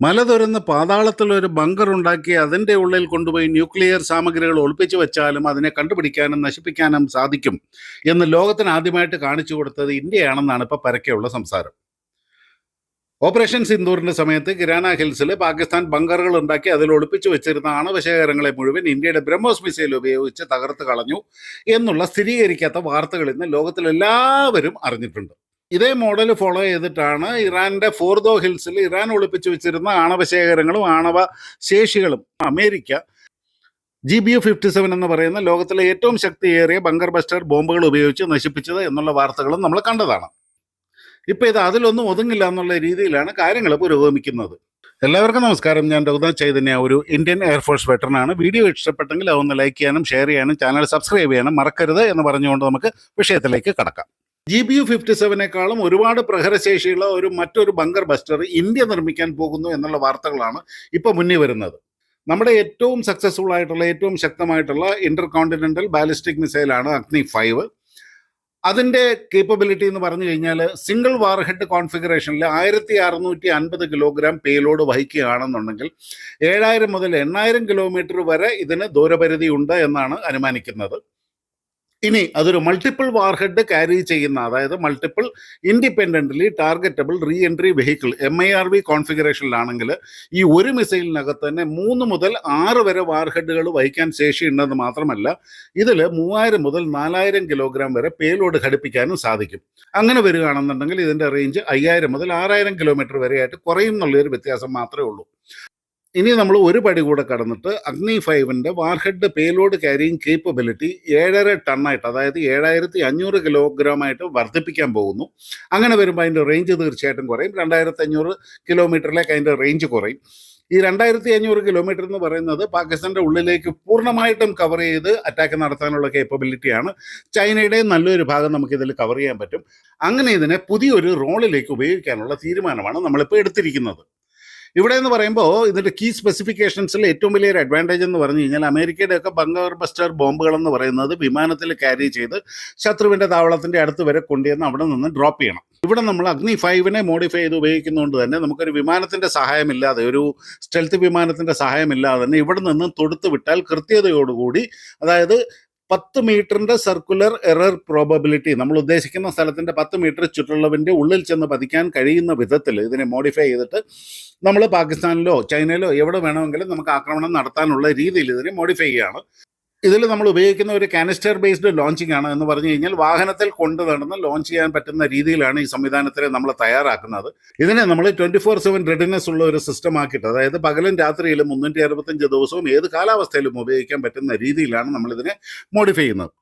മല തുരന്ന് പാതാളത്തിൽ ഒരു ബങ്കർ ഉണ്ടാക്കി അതിന്റെ ഉള്ളിൽ കൊണ്ടുപോയി ന്യൂക്ലിയർ സാമഗ്രികൾ ഒളിപ്പിച്ചു വെച്ചാലും അതിനെ കണ്ടുപിടിക്കാനും നശിപ്പിക്കാനും സാധിക്കും എന്ന് ലോകത്തിന് ആദ്യമായിട്ട് കാണിച്ചു കൊടുത്തത് ഇന്ത്യയാണെന്നാണ് ഇപ്പോൾ പരക്കെയുള്ള സംസാരം. ഓപ്പറേഷൻ സിന്ദൂറിന്റെ സമയത്ത് കിരാന ഹിൽസിൽ പാകിസ്ഥാൻ ബങ്കറുകൾ ഉണ്ടാക്കി അതിൽ ഒളിപ്പിച്ചു വെച്ചിരുന്ന ആണവശേഖരങ്ങളെ മുഴുവൻ ഇന്ത്യയുടെ ബ്രഹ്മോസ് മിസൈൽ ഉപയോഗിച്ച് തകർത്ത് കളഞ്ഞു എന്നുള്ള സ്ഥിരീകരിക്കാത്ത വാർത്തകൾ ഇന്ന് ലോകത്തിലെല്ലാവരും അറിഞ്ഞിട്ടുണ്ട്. ഇതേ മോഡൽ ഫോളോ ചെയ്തിട്ടാണ് ഇറാന്റെ ഫോർദോ ഹിൽസിൽ ഇറാൻ ഒളിപ്പിച്ചു വെച്ചിരുന്ന ആണവ ശേഖരങ്ങളും ആണവ ശേഷികളും America G B U fifty seven എന്ന് പറയുന്ന ലോകത്തിലെ ഏറ്റവും ശക്തിയേറിയ ബങ്കർ ബസ്റ്റർ ബോംബുകൾ ഉപയോഗിച്ച് നശിപ്പിച്ചത് എന്നുള്ള വാർത്തകളും നമ്മൾ കണ്ടതാണ്. ഇപ്പൊ ഇത് അതിലൊന്നും ഒതുങ്ങില്ല എന്നുള്ള രീതിയിലാണ് കാര്യങ്ങൾ പുരോഗമിക്കുന്നത്. എല്ലാവർക്കും നമസ്കാരം. ഞാൻ രഘുനാഥ് ചൈതന്യ ഒരു ഇന്ത്യൻ എയർഫോഴ്സ് വെറ്ററനാണ് വീഡിയോ ഇഷ്ടപ്പെട്ടെങ്കിൽ അതൊന്ന് ലൈക്ക് ചെയ്യാനും ഷെയർ ചെയ്യാനും ചാനൽ സബ്സ്ക്രൈബ് ചെയ്യാനും മറക്കരുത് എന്ന് പറഞ്ഞുകൊണ്ട് നമുക്ക് വിഷയത്തിലേക്ക് കടക്കാം. ജി ബി യു ഫിഫ്റ്റി സെവനേക്കാളും ഒരുപാട് പ്രഹരശേഷിയുള്ള ഒരു മറ്റൊരു ബങ്കർ ബസ്റ്റർ ഇന്ത്യ നിർമ്മിക്കാൻ പോകുന്നു എന്നുള്ള വാർത്തകളാണ് ഇപ്പോൾ മുന്നിൽ വരുന്നത്. നമ്മുടെ ഏറ്റവും സക്സസ്ഫുൾ ആയിട്ടുള്ള ഏറ്റവും ശക്തമായിട്ടുള്ള ഇന്റർ കോണ്ടിനെന്റൽ ബാലിസ്റ്റിക് മിസൈലാണ് അഗ്നി ഫൈവ് അതിന്റെ കേപ്പബിലിറ്റി എന്ന് പറഞ്ഞു കഴിഞ്ഞാൽ സിംഗിൾ വാർ ഹെഡ് കോൺഫിഗറേഷനിൽ ആയിരത്തി അറുന്നൂറ്റി അൻപത് കിലോഗ്രാം പേലോഡ് വഹിക്കുകയാണെന്നുണ്ടെങ്കിൽ ഏഴായിരം മുതൽ എണ്ണായിരം കിലോമീറ്റർ വരെ ഇതിന് ദൂരപരിധി ഉണ്ട് എന്നാണ് അനുമാനിക്കുന്നത്. ഇനി അതൊരു മൾട്ടിപ്പിൾ വാർഹെഡ് ക്യാരി ചെയ്യുന്ന അതായത് multiple independently targetable re entry vehicle M I R V കോൺഫിഗറേഷനിലാണെങ്കിൽ ഈ ഒരു മിസൈലിനകത്ത് തന്നെ മൂന്ന് മുതൽ ആറ് വരെ വാർഹെഡുകൾ വഹിക്കാൻ ശേഷിയുണ്ടെന്ന് മാത്രമല്ല ഇതിൽ മൂവായിരം മുതൽ നാലായിരം കിലോഗ്രാം വരെ പേലോഡ് ഘടിപ്പിക്കാനും സാധിക്കും. അങ്ങനെ വരികയാണെന്നുണ്ടെങ്കിൽ ഇതിന്റെ റേഞ്ച് അയ്യായിരം മുതൽ ആറായിരം കിലോമീറ്റർ വരെയായിട്ട് കുറയും എന്നുള്ളൊരു വ്യത്യാസം മാത്രമേ ഉള്ളൂ. ഇനി നമ്മൾ ഒരു പടി കൂടെ കടന്നിട്ട് അഗ്നി ഫൈവിന്റെ വാർഹെഡ് പേലോഡ് ക്യാരിയിങ് കേപ്പബിലിറ്റി ഏഴര ടണ്ണായിട്ട് അതായത് ഏഴായിരത്തി അഞ്ഞൂറ് കിലോഗ്രാം ആയിട്ട് വർദ്ധിപ്പിക്കാൻ പോകുന്നു. അങ്ങനെ വരുമ്പോൾ അതിന്റെ റേഞ്ച് തീർച്ചയായിട്ടും കുറയും. രണ്ടായിരത്തി അഞ്ഞൂറ് കിലോമീറ്ററിലേക്ക് അതിന്റെ റേഞ്ച് കുറയും. ഈ രണ്ടായിരത്തി അഞ്ഞൂറ് കിലോമീറ്റർ എന്ന് പറയുന്നത് പാകിസ്ഥാന്റെ ഉള്ളിലേക്ക് പൂർണമായിട്ടും കവർ ചെയ്ത് അറ്റാക്ക് നടത്താനുള്ള കേപ്പബിലിറ്റിയാണ് ചൈനയുടെ നല്ലൊരു ഭാഗം നമുക്ക് ഇതിൽ കവർ ചെയ്യാൻ പറ്റും. അങ്ങനെ ഇതിനെ പുതിയൊരു റോളിലേക്ക് ഉപയോഗിക്കാനുള്ള തീരുമാനമാണ് നമ്മളിപ്പോൾ എടുത്തിരിക്കുന്നത്. ഇവിടെ എന്ന് പറയുമ്പോൾ ഇതിന്റെ കീ സ്പെസിഫിക്കേഷൻസിൽ ഏറ്റവും വലിയൊരു അഡ്വാന്റേജ് എന്ന് പറഞ്ഞു കഴിഞ്ഞാൽ അമേരിക്കയുടെ ഒക്കെ ബങ്കർ ബസ്റ്റർ ബോംബുകളെന്ന് പറയുന്നത് വിമാനത്തിൽ ക്യാരി ചെയ്ത് ശത്രുവിന്റെ താവളത്തിന്റെ അടുത്ത് വരെ കൊണ്ടുവന്ന് അവിടെ നിന്ന് ഡ്രോപ്പ് ചെയ്യണം. ഇവിടെ നമ്മൾ അഗ്നി ഫൈവിനെ മോഡിഫൈ ചെയ്ത് ഉപയോഗിക്കുന്നതുകൊണ്ട് തന്നെ നമുക്കൊരു വിമാനത്തിന്റെ സഹായമില്ലാതെ ഒരു സ്റ്റെൽത്ത് വിമാനത്തിന്റെ സഹായമില്ലാതെ തന്നെ ഇവിടെ നിന്ന് തൊടുത്ത് വിട്ടാൽ കൃത്യതയോടുകൂടി അതായത് പത്ത് മീറ്ററിന്റെ സർക്കുലർ എറർ പ്രോബബിലിറ്റി നമ്മൾ ഉദ്ദേശിക്കുന്ന സ്ഥലത്തിന്റെ പത്ത് മീറ്റർ ചുറ്റളവിന്റെ ഉള്ളിൽ ചെന്ന് പതിക്കാൻ കഴിയുന്ന വിധത്തിൽ ഇതിനെ മോഡിഫൈ ചെയ്തിട്ട് നമ്മൾ പാകിസ്ഥാനിലോ ചൈനയിലോ എവിടെ വേണമെങ്കിലും നമുക്ക് ആക്രമണം നടത്താനുള്ള രീതിയിൽ ഇതിനെ മോഡിഫൈ ചെയ്യുകയാണ്. ഇതിൽ നമ്മൾ ഉപയോഗിക്കുന്ന ഒരു കാനിസ്റ്റർ ബേസ്ഡ് ലോഞ്ചിങ് ആണ് എന്ന് പറഞ്ഞു കഴിഞ്ഞാൽ വാഹനത്തിൽ കൊണ്ടു നടന്ന് ലോഞ്ച് ചെയ്യാൻ പറ്റുന്ന രീതിയിലാണ് ഈ സംവിധാനത്തിനെ നമ്മൾ തയ്യാറാക്കുന്നത്. ഇതിനെ നമ്മൾ ട്വന്റി ഫോർ സെവൻ റെഡിനെസ് ഉള്ള ഒരു സിസ്റ്റം ആക്കിയിട്ട് അതായത് പകലും രാത്രിയിലും മുന്നൂറ്റി അറുപത്തഞ്ച് ദിവസവും ഏത് കാലാവസ്ഥയിലും ഉപയോഗിക്കാൻ പറ്റുന്ന രീതിയിലാണ് നമ്മൾ ഇതിനെ മോഡിഫൈ ചെയ്യുന്നത്.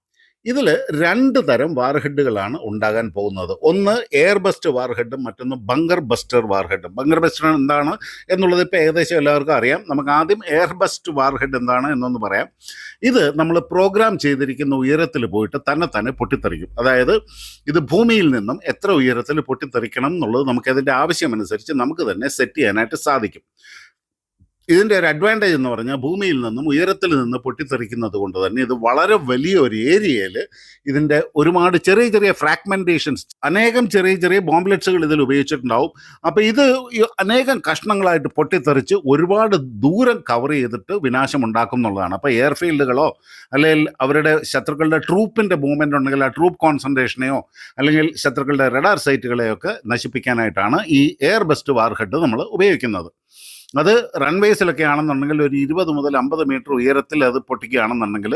ഇതിൽ രണ്ട് തരം വാർഹെഡുകളാണ് ഉണ്ടാകാൻ പോകുന്നത്. ഒന്ന് എയർ ബസ്റ്റ് വാർഹെഡും മറ്റൊന്ന് ബങ്കർ ബസ്റ്റർ വാർഹെഡും. ബങ്കർ ബസ്റ്റർ എന്താണ് എന്നുള്ളത് ഇപ്പോൾ ഏകദേശം എല്ലാവർക്കും അറിയാം. നമുക്ക് ആദ്യം എയർ ബസ്റ്റ് വാർഹെഡ് എന്താണ് എന്നൊന്ന് പറയാം. ഇത് നമ്മൾ പ്രോഗ്രാം ചെയ്തിരിക്കുന്ന ഉയരത്തിൽ പോയിട്ട് തന്നെ തന്നെ പൊട്ടിത്തെറിക്കും. അതായത് ഇത് ഭൂമിയിൽ നിന്നും എത്ര ഉയരത്തിൽ പൊട്ടിത്തെറിക്കണം എന്നുള്ളത് നമുക്ക് അതിന്റെ ആവശ്യമനുസരിച്ച് നമുക്ക് തന്നെ സെറ്റ് ചെയ്യാനായിട്ട് സാധിക്കും. ഇതിന്റെ ഒരു അഡ്വാന്റേജ് എന്ന് പറഞ്ഞാൽ ഭൂമിയിൽ നിന്നും ഉയരത്തിൽ നിന്ന് പൊട്ടിത്തെറിക്കുന്നത് കൊണ്ട് തന്നെ ഇത് വളരെ വലിയ ഒരു ഏരിയയിൽ ഇതിന്റെ ഒരുപാട് ചെറിയ ചെറിയ ഫ്രാഗ്മെന്റേഷൻസ് അനേകം ചെറിയ ചെറിയ ബോംബ്ലെറ്റ്സുകൾ ഇതിൽ ഉപയോഗിച്ചിട്ടുണ്ടാവും. അപ്പോൾ ഇത് അനേകം കഷ്ണങ്ങളായിട്ട് പൊട്ടിത്തെറിച്ച് ഒരുപാട് ദൂരം കവർ ചെയ്തിട്ട് വിനാശം ഉണ്ടാക്കും എന്നുള്ളതാണ്. അപ്പോൾ എയർഫീൽഡുകളോ അല്ലെങ്കിൽ അവരുടെ ശത്രുക്കളുടെ ട്രൂപ്പിന്റെ മൂവ്മെന്റ് ഉണ്ടെങ്കിൽ ആ ട്രൂപ്പ് കോൺസെൻട്രേഷനെയോ അല്ലെങ്കിൽ ശത്രുക്കളുടെ റഡാർ സൈറ്റുകളെയൊക്കെ നശിപ്പിക്കാനായിട്ടാണ് ഈ എയർ ബെസ്റ്റ് വാർഹെഡ് നമ്മൾ ഉപയോഗിക്കുന്നത്. അത് റൺവേസിലൊക്കെ ആണെന്നുണ്ടെങ്കിൽ ഒരു ഇരുപത് മുതൽ അമ്പത് മീറ്റർ ഉയരത്തിൽ അത് പൊട്ടിക്കുകയാണെന്നുണ്ടെങ്കിൽ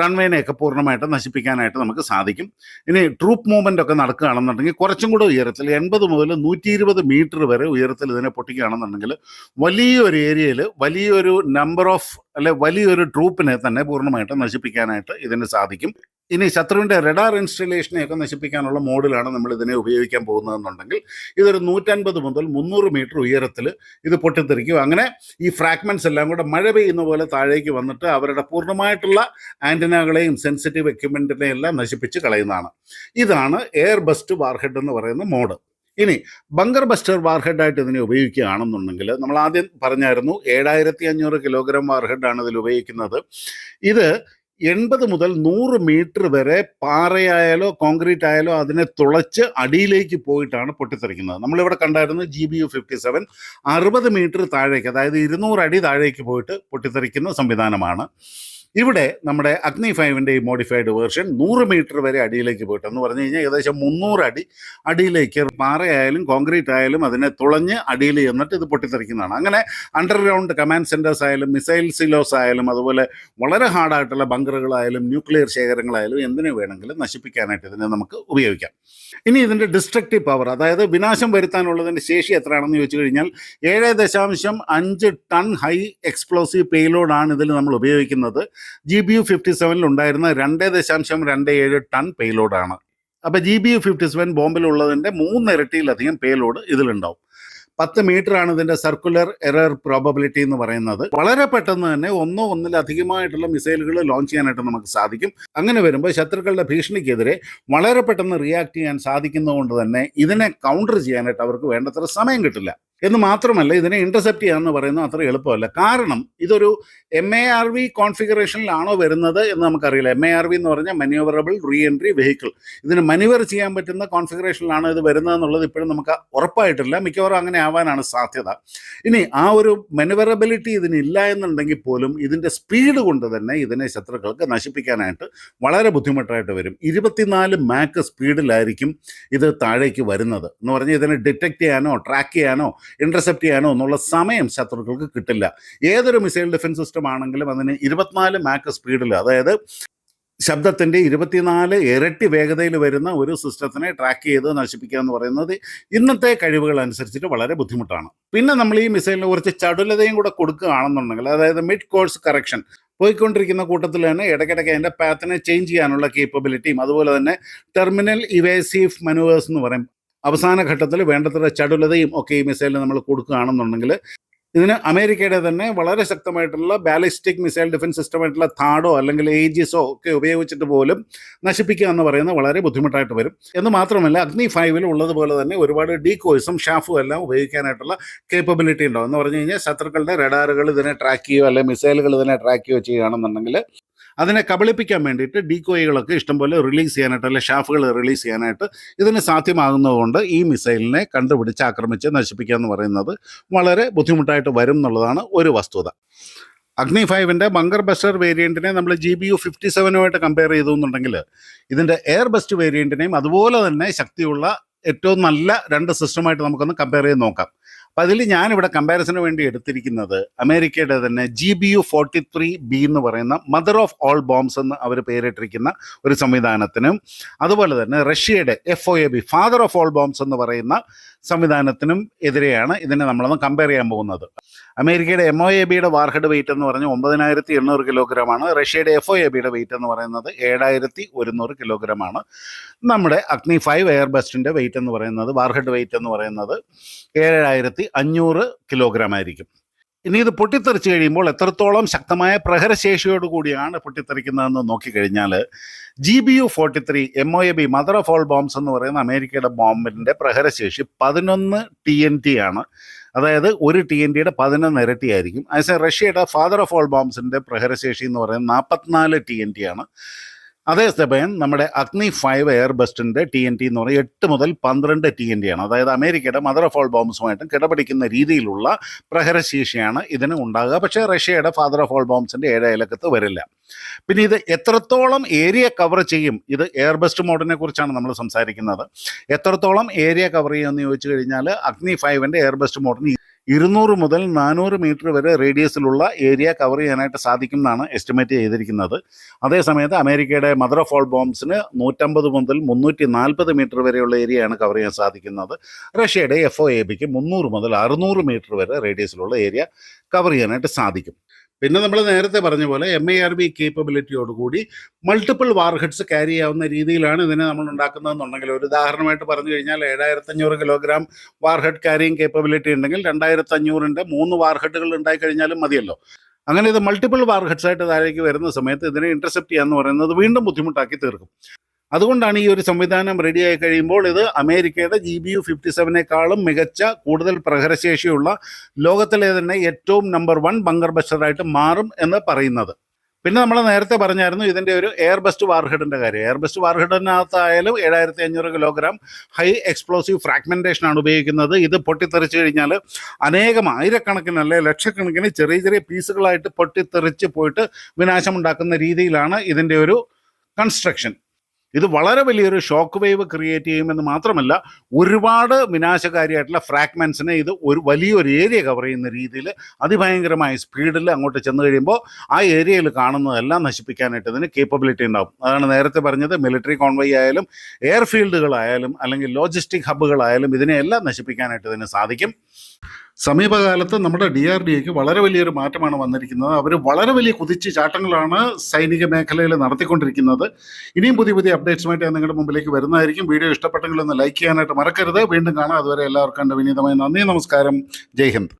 റൺവേനെയൊക്കെ പൂർണമായിട്ട് നശിപ്പിക്കാനായിട്ട് നമുക്ക് സാധിക്കും. ഇനി ട്രൂപ്പ് മൂവ്മെന്റ് ഒക്കെ നടക്കുകയാണെന്നുണ്ടെങ്കിൽ കുറച്ചും കൂടെ ഉയരത്തിൽ എൺപത് മുതൽ നൂറ്റി ഇരുപത് മീറ്റർ വരെ ഉയരത്തിൽ ഇതിനെ പൊട്ടിക്കുകയാണെന്നുണ്ടെങ്കിൽ വലിയൊരു ഏരിയയിൽ വലിയൊരു നമ്പർ ഓഫ് അല്ലെ വലിയൊരു ട്രൂപ്പിനെ തന്നെ പൂർണമായിട്ട് നശിപ്പിക്കാനായിട്ട് ഇതിന് സാധിക്കും. ഇനി ശത്രുവിന്റെ റഡാർ ഇൻസ്റ്റലേഷനെയൊക്കെ നശിപ്പിക്കാനുള്ള മോഡിലാണ് നമ്മൾ ഇതിനെ ഉപയോഗിക്കാൻ പോകുന്നതെന്നുണ്ടെങ്കിൽ ഇതൊരു നൂറ്റൻപത് മുതൽ മുന്നൂറ് മീറ്റർ ഉയരത്തിൽ ഇത് പൊട്ടിത്തെറിക്കും. അങ്ങനെ ഈ ഫ്രാഗ്മെന്റ്സ് എല്ലാം കൂടെ മഴ പെയ്യുന്ന പോലെ താഴേക്ക് വന്നിട്ട് അവരുടെ പൂർണമായിട്ടുള്ള ആന്റനകളെയും സെൻസിറ്റീവ് എക്യുപ്മെന്റിനെയും എല്ലാം നശിപ്പിച്ച് കളയുന്നതാണ്. ഇതാണ് എയർ ബസ്റ്റ് വാർഹെഡ് എന്ന് പറയുന്ന മോഡ്. ഇനി ബങ്കർ ബസ്റ്റർ വാർഹെഡായിട്ട് ഇതിനെ ഉപയോഗിക്കുകയാണെന്നുണ്ടെങ്കിൽ നമ്മൾ ആദ്യം പറഞ്ഞായിരുന്നു ഏഴായിരത്തി അഞ്ഞൂറ് കിലോഗ്രാം വാർഹെഡാണ് ഇതിൽ ഉപയോഗിക്കുന്നത്. ഇത് എൺപത് മുതൽ നൂറ് മീറ്റർ വരെ പാറയായാലോ കോൺക്രീറ്റ് ആയാലോ അതിനെ തുളച്ച് അടിയിലേക്ക് പോയിട്ടാണ് പൊട്ടിത്തെറിക്കുന്നത്. നമ്മളിവിടെ കണ്ടായിരുന്നു G B U fifty seven അറുപത് മീറ്റർ താഴേക്ക് അതായത് ഇരുന്നൂറ് അടി താഴേക്ക് പോയിട്ട് പൊട്ടിത്തെറിക്കുന്ന സംവിധാനമാണ്. ഇവിടെ നമ്മുടെ അഗ്നി ഫൈവിന്റെ ഈ മോഡിഫൈഡ് വേർഷൻ നൂറ് മീറ്റർ വരെ അടിയിലേക്ക് പോയിട്ട് എന്ന് പറഞ്ഞു കഴിഞ്ഞാൽ ഏകദേശം മുന്നൂറ് അടി അടിയിലേക്ക് പാറയായാലും കോൺക്രീറ്റ് ആയാലും അതിനെ തുളഞ്ഞ് അടിയിൽ ചെന്നിട്ട് ഇത് പൊട്ടിത്തെറിക്കുന്നതാണ്. അങ്ങനെ അണ്ടർഗ്രൗണ്ട് കമാൻഡ് സെന്റേഴ്സ് ആയാലും മിസൈൽ സിലോസ് ആയാലും അതുപോലെ വളരെ ഹാർഡായിട്ടുള്ള ബങ്കറുകളായാലും ന്യൂക്ലിയർ ശേഖരങ്ങളായാലും എന്തിനു വേണമെങ്കിലും നശിപ്പിക്കാനായിട്ട് ഇതിനെ നമുക്ക് ഉപയോഗിക്കാം. ഇനി ഇതിന്റെ ഡിസ്ട്രക്റ്റീവ് പവർ അതായത് വിനാശം വരുത്താനുള്ളതിന്റെ ശേഷി എത്രയാണെന്ന് ചോദിച്ചു കഴിഞ്ഞാൽ ഏഴ് ദശാംശം അഞ്ച് ടൺ ഹൈ എക്സ്പ്ലോസീവ് പേലോഡാണ് ഇതിൽ നമ്മൾ ഉപയോഗിക്കുന്നത്. ജി ബി യു ഫിഫ്റ്റി സെവനിൽ ഉണ്ടായിരുന്ന രണ്ട് ദശാംശം രണ്ട് ഏഴ് ടൺ പേലോഡാണ് അപ്പോൾ G B U fifty seven ബോംബിലുള്ളതിന്റെ മൂന്നിരട്ടിയിലധികം പേലോഡ് ഇതിലുണ്ടാവും. പത്ത് മീറ്റർ ആണ് ഇതിന്റെ സർക്കുലർ എറർ പ്രോബബിലിറ്റി എന്ന് പറയുന്നത്. വളരെ പെട്ടെന്ന് തന്നെ ഒന്നോ ഒന്നിലധികമായിട്ടുള്ള മിസൈലുകൾ ലോഞ്ച് ചെയ്യാനായിട്ട് നമുക്ക് സാധിക്കും. അങ്ങനെ വരുമ്പോൾ ശത്രുക്കളുടെ ഭീഷണിക്കെതിരെ വളരെ പെട്ടെന്ന് റിയാക്ട് ചെയ്യാൻ സാധിക്കുന്നതുകൊണ്ട് തന്നെ ഇതിനെ കൗണ്ടർ ചെയ്യാനായിട്ട് അവർക്ക് വേണ്ടത്ര സമയം കിട്ടില്ല. എന്ന് മാത്രമല്ല ഇതിനെ ഇന്റർസെപ്റ്റ് ചെയ്യാന്ന് പറയുന്നത് അത്ര എളുപ്പമല്ല. കാരണം ഇതൊരു എം എ ആർ വി കോൺഫിഗറേഷനിലാണോ വരുന്നത് എന്ന് നമുക്കറിയില്ല. എം എ ആർ വി എന്ന് പറഞ്ഞാൽ മനുവറബിൾ റീ എൻട്രി വെഹിക്കിൾ ഇതിന് മനുവർ ചെയ്യാൻ പറ്റുന്ന കോൺഫിഗറേഷനിലാണ് ഇത് വരുന്നത് എന്നുള്ളത് ഇപ്പോഴും നമുക്ക് ഉറപ്പായിട്ടില്ല. മിക്കവാറും അങ്ങനെ ആവാനാണ് സാധ്യത. ഇനി ആ ഒരു മനുവറബിലിറ്റി ഇതിനില്ല എന്നുണ്ടെങ്കിൽ പോലും ഇതിന്റെ സ്പീഡ് കൊണ്ട് തന്നെ ഇതിനെ ശത്രുക്കൾക്ക് നശിപ്പിക്കാനായിട്ട് വളരെ ബുദ്ധിമുട്ടായിട്ട് വരും. ഇരുപത്തിനാല് മാക്ക് സ്പീഡിലായിരിക്കും ഇത് താഴേക്ക് വരുന്നത്. എന്ന് പറഞ്ഞാൽ ഇതിനെ ഡിറ്റക്റ്റ് ചെയ്യാനോ ട്രാക്ക് ചെയ്യാനോ ഇന്റർസെപ്റ്റ് ചെയ്യാനോ എന്നുള്ള സമയം ശത്രുക്കൾക്ക് കിട്ടില്ല. ഏതൊരു മിസൈൽ ഡിഫൻസ് സിസ്റ്റം ആണെങ്കിലും അതിന് ഇരുപത്തിനാല് മാക്ക് സ്പീഡിൽ അതായത് ശബ്ദത്തിന്റെ ഇരുപത്തിനാല് ഇരട്ടി വേഗതയിൽ വരുന്ന ഒരു സിസ്റ്റത്തിനെ ട്രാക്ക് ചെയ്ത് നശിപ്പിക്കുക എന്ന് പറയുന്നത് ഇന്നത്തെ കഴിവുകൾ അനുസരിച്ചിട്ട് വളരെ ബുദ്ധിമുട്ടാണ്. പിന്നെ നമ്മൾ ഈ മിസൈലിന് കുറച്ച് ചടുലതയും കൂടെ കൊടുക്കുകയാണെന്നുണ്ടെങ്കിൽ അതായത് മിഡ് കോഴ്സ് കറക്ഷൻ പോയിക്കൊണ്ടിരിക്കുന്ന കൂട്ടത്തിൽ തന്നെ ഇടയ്ക്കിടയ്ക്ക് അതിന്റെ പാത്തിനെ ചേഞ്ച് ചെയ്യാനുള്ള കേപ്പബിലിറ്റിയും അതുപോലെ തന്നെ ടെർമിനൽ ഇവേസീവ് മനുവേഴ്സ് എന്ന് പറയും. അവസാന ഘട്ടത്തിൽ വേണ്ടത്ര ചടുലതയും ഒക്കെ ഈ മിസൈലിന് നമ്മൾ കൊടുക്കുകയാണെന്നുണ്ടെങ്കിൽ ഇതിന് അമേരിക്കയുടെ തന്നെ വളരെ ശക്തമായിട്ടുള്ള ബാലിസ്റ്റിക് മിസൈൽ ഡിഫൻസ് സിസ്റ്റമായിട്ടുള്ള താഡോ അല്ലെങ്കിൽ ഏജിസോ ഒക്കെ ഉപയോഗിച്ചിട്ട് പോലും നശിപ്പിക്കുക എന്ന് പറയുന്നത് വളരെ ബുദ്ധിമുട്ടായിട്ട് വരും. എന്ന് മാത്രമല്ല അഗ്നി ഫൈവിൽ ഉള്ളതുപോലെ തന്നെ ഒരുപാട് ഡീകോയ്സും ഷാഫും എല്ലാം ഉപയോഗിക്കാനായിട്ടുള്ള കേപ്പബിലിറ്റി ഉണ്ടാവും. എന്ന് പറഞ്ഞു കഴിഞ്ഞാൽ ശത്രുക്കളുടെ റഡാറുകൾ ഇതിനെ ട്രാക്ക് ചെയ്യുകയോ അല്ലെങ്കിൽ മിസൈലുകൾ ഇതിനെ ട്രാക്ക് ചെയ്യുകയോ ചെയ്യുകയാണെന്നുണ്ടെങ്കിൽ അതിനെ കബളിപ്പിക്കാൻ വേണ്ടിയിട്ട് ഡീകോയികളൊക്കെ ഇഷ്ടംപോലെ റിലീസ് ചെയ്യാനായിട്ട് അല്ലെങ്കിൽ ഷാഫുകൾ റിലീസ് ചെയ്യാനായിട്ട് ഇതിന് സാധ്യമാകുന്നതുകൊണ്ട് ഈ മിസൈലിനെ കണ്ടുപിടിച്ച് ആക്രമിച്ച് നശിപ്പിക്കുക എന്ന് പറയുന്നത് വളരെ ബുദ്ധിമുട്ടായിട്ട് വരും എന്നുള്ളതാണ് ഒരു വസ്തുത. അഗ്നി ഫൈവിന്റെ ബങ്കർ ബസ്റ്റർ വേരിയന്റിനെ നമ്മൾ ജി ബി യു ഫിഫ്റ്റി സെവനുമായിട്ട് കമ്പയർ ചെയ്തു എന്നുണ്ടെങ്കിൽ ഇതിന്റെ എയർ ബസ്റ്റ് വേരിയന്റിനെയും അതുപോലെ തന്നെ ശക്തിയുള്ള ഏറ്റവും നല്ല രണ്ട് സിസ്റ്റമായിട്ട് നമുക്കൊന്ന് കമ്പയർ ചെയ്ത് നോക്കാം. അപ്പം അതിൽ ഞാനിവിടെ കമ്പാരിസന് വേണ്ടി എടുത്തിരിക്കുന്നത് അമേരിക്കയുടെ തന്നെ G B U forty three B എന്ന് പറയുന്ന മദർ ഓഫ് ഓൾ ബോംബ്സ് എന്ന് അവർ പേരിട്ടിരിക്കുന്ന ഒരു സംവിധാനത്തിനും അതുപോലെ തന്നെ റഷ്യയുടെ F O A B father of all bombs എന്ന് പറയുന്ന സംവിധാനത്തിനും എതിരെയാണ് ഇതിനെ നമ്മളൊന്ന് കമ്പയർ ചെയ്യാൻ പോകുന്നത്. അമേരിക്കയുടെ എം ഒ എ ബിയുടെ വാർഹെഡ് വെയിറ്റ് എന്ന് പറഞ്ഞാൽ ഒമ്പതിനായിരത്തി എണ്ണൂറ് കിലോഗ്രാമാണ് റഷ്യയുടെ എഫ് ഒ എ ബിയുടെ വെയിറ്റ് എന്ന് പറയുന്നത് ഏഴായിരത്തി ഒരുന്നൂറ് കിലോഗ്രാമാണ് നമ്മുടെ അഗ്നി ഫൈവ് എയർ ബസ്റ്റിന്റെ വെയിറ്റ് എന്ന് പറയുന്നത് വാർഹെഡ് വെയിറ്റ് എന്ന് പറയുന്നത് ഏഴായിരത്തി അഞ്ഞൂറ് കിലോഗ്രാം ആയിരിക്കും. ഇനി ഇത് പൊട്ടിത്തെറിച്ച് കഴിയുമ്പോൾ എത്രത്തോളം ശക്തമായ പ്രഹരശേഷിയോട് കൂടിയാണ് പൊട്ടിത്തെറിക്കുന്നതെന്ന് നോക്കിക്കഴിഞ്ഞാൽ G B U forty three M O A B mother of all bombs എന്ന് പറയുന്ന അമേരിക്കയുടെ ബോംബിന്റെ പ്രഹരശേഷി പതിനൊന്ന് ടി എൻ ടി ആണ്. അതായത് ഒരു ടി എൻ ടിയുടെ പതിനൊന്ന് ഇരട്ടി ആയിരിക്കും അതേ റഷ്യയുടെ ഫാദർ ഓഫ് ഓൾ ബോംബ്സിന്റെ പ്രഹരശേഷി എന്ന് പറയുന്നത് നാൽപ്പത്തിനാല് ടി എൻ ടി ആണ്. അതേസമയം നമ്മുടെ അഗ്നി ഫൈവ് എയർ ബസ്റ്റിന്റെ ടി എൻ ടി എന്ന് പറയുന്നത് എട്ട് മുതൽ പന്ത്രണ്ട് ടി എൻ ടി ആണ്. അതായത് അമേരിക്കയുടെ മദർ ഓഫ് ഓൾ ബോംബ്സുമായിട്ടും കിടപിടിക്കുന്ന രീതിയിലുള്ള പ്രഹരശേഷിയാണ് ഇതിന് ഉണ്ടാകുക. പക്ഷേ റഷ്യയുടെ ഫാദർ ഓഫ് ഓൾ ബോംബ്സിന്റെ ഏഴ് വരില്ല. പിന്നെ ഇത് എത്രത്തോളം ഏരിയ കവർ ചെയ്യും? ഇത് എയർ ബസ്റ്റ് മോഡിനെ കുറിച്ചാണ് നമ്മൾ സംസാരിക്കുന്നത്. എത്രത്തോളം ഏരിയ കവർ ചെയ്യുമെന്ന് ചോദിച്ചു കഴിഞ്ഞാൽ അഗ്നി ഫൈവിന്റെ എയർ ബസ്റ്റ് മോഡിന് ഇരുന്നൂറ് മുതൽ നാനൂറ് മീറ്റർ വരെ റേഡിയസിലുള്ള ഏരിയ കവർ ചെയ്യാനായിട്ട് സാധിക്കും എന്നാണ് എസ്റ്റിമേറ്റ് ചെയ്തിരിക്കുന്നത്. അതേസമയത്ത് അമേരിക്കയുടെ മദർ ഓഫ് ഓൾ ബോംബ്സിന് നൂറ്റമ്പത് മുതൽ മുന്നൂറ്റി നാൽപ്പത് മീറ്റർ വരെയുള്ള ഏരിയയാണ് കവർ ചെയ്യാൻ സാധിക്കുന്നത്. റഷ്യയുടെ എഫ് ഒ എ ബിക്ക് മുന്നൂറ് മുതൽ അറുന്നൂറ് മീറ്റർ വരെ റേഡിയസിലുള്ള ഏരിയ കവർ ചെയ്യാനായിട്ട് സാധിക്കും. പിന്നെ നമ്മൾ നേരത്തെ പറഞ്ഞ പോലെ എം ഐ ആർ ബി കേപ്പബിലിറ്റിയോടുകൂടി മൾട്ടിപ്പിൾ വാർഹെഡ്സ് ക്യാരി ആവുന്ന രീതിയിലാണ് ഇതിനെ നമ്മൾ ഉണ്ടാക്കുന്നതെന്നുണ്ടെങ്കിൽ. ഒരു ഉദാഹരണമായിട്ട് പറഞ്ഞു കഴിഞ്ഞാൽ ഏഴായിരത്തഞ്ഞൂറ് കിലോഗ്രാം വാർഹെഡ് ക്യാരിങ് കേപ്പബിലിറ്റി ഉണ്ടെങ്കിൽ രണ്ടായിരത്തഞ്ഞൂറിന്റെ മൂന്ന് വാർഹെഡുകൾ ഉണ്ടായി കഴിഞ്ഞാലും മതിയല്ലോ. അങ്ങനെ ഇത് മൾട്ടിപ്പിൾ വാർഹെഡ്സ് ആയിട്ട് താഴേക്ക് വരുന്ന സമയത്ത് ഇതിനെ ഇന്റർസെപ്റ്റ് ചെയ്യാന്ന് പറയുന്നത് വീണ്ടും ബുദ്ധിമുട്ടാക്കി തീർക്കും. അതുകൊണ്ടാണ് ഈ ഒരു സംവിധാനം റെഡിയായി കഴിയുമ്പോൾ ഇത് അമേരിക്കയുടെ ജി ബി യു ഫിഫ്റ്റി സെവനേക്കാളും മികച്ച കൂടുതൽ പ്രഹരശേഷിയുള്ള ലോകത്തിലെ തന്നെ ഏറ്റവും നമ്പർ വൺ ബങ്കർ ബസ്റ്ററായിട്ട് മാറും എന്ന് പറയുന്നത്. പിന്നെ നമ്മൾ നേരത്തെ പറഞ്ഞായിരുന്നു ഇതിന്റെ ഒരു എയർ ബസ്റ്റ് വാർഹെഡിന്റെ കാര്യം. എയർ ബസ്റ്റ് വാർഹെഡിനകത്തായാലും ഏഴായിരത്തി അഞ്ഞൂറ് കിലോഗ്രാം ഹൈ എക്സ്പ്ലോസീവ് ഫ്രാഗ്മെന്റേഷൻ ആണ് ഉപയോഗിക്കുന്നത്. ഇത് പൊട്ടിത്തെറിച്ച് കഴിഞ്ഞാൽ അനേകം ആയിരക്കണക്കിന് അല്ലെ ലക്ഷക്കണക്കിന് ചെറിയ ചെറിയ പീസുകളായിട്ട് പൊട്ടിത്തെറിച്ച് പോയിട്ട് വിനാശമുണ്ടാക്കുന്ന രീതിയിലാണ് ഇതിന്റെ ഒരു കൺസ്ട്രക്ഷൻ ഇത് വളരെ വലിയൊരു ഷോക്ക് വേവ് ക്രിയേറ്റ് ചെയ്യുമെന്ന് മാത്രമല്ല ഒരുപാട് വിനാശകാരിയായിട്ടുള്ള ഫ്രാഗ്മെൻസിനെ ഇത് ഒരു വലിയൊരു ഏരിയ കവർ ചെയ്യുന്ന രീതിയിൽ അതിഭയങ്കരമായ സ്പീഡിൽ അങ്ങോട്ട് ചെന്ന് കഴിയുമ്പോൾ ആ ഏരിയയിൽ കാണുന്നതെല്ലാം നശിപ്പിക്കാനായിട്ട് ഇതിന് കേപ്പബിലിറ്റി ഉണ്ടാവും. അതാണ് നേരത്തെ പറഞ്ഞത് മിലിറ്ററി കോൺവോയ് ആയാലും എയർഫീൽഡുകളായാലും അല്ലെങ്കിൽ ലോജിസ്റ്റിക് ഹബ്ബുകളായാലും ഇതിനെയെല്ലാം നശിപ്പിക്കാനായിട്ട് ഇതിന് സാധിക്കും. സമീപകാലത്ത് നമ്മുടെ ഡി ആർ ഡി എക്ക് വളരെ വലിയൊരു മാറ്റമാണ് വന്നിരിക്കുന്നത്. അവർ വളരെ വലിയ കുതിച്ചു ചാട്ടങ്ങളാണ് സൈനിക മേഖലയിൽ നടത്തിക്കൊണ്ടിരിക്കുന്നത്. ഇനിയും പുതിയ പുതിയ അപ്ഡേറ്റ്സുമായിട്ട് ഞാൻ നിങ്ങളുടെ മുമ്പിലേക്ക് വരുന്നതായിരിക്കും. വീഡിയോ ഇഷ്ടപ്പെട്ടെങ്കിൽ ഒന്ന് ലൈക്ക് ചെയ്യാനായിട്ട് മറക്കരുത്. വീണ്ടും കാണാം. അതുവരെ എല്ലാവർക്കും വിനീതമായി നന്ദി. നമസ്കാരം. ജയ് ഹിന്ദ്.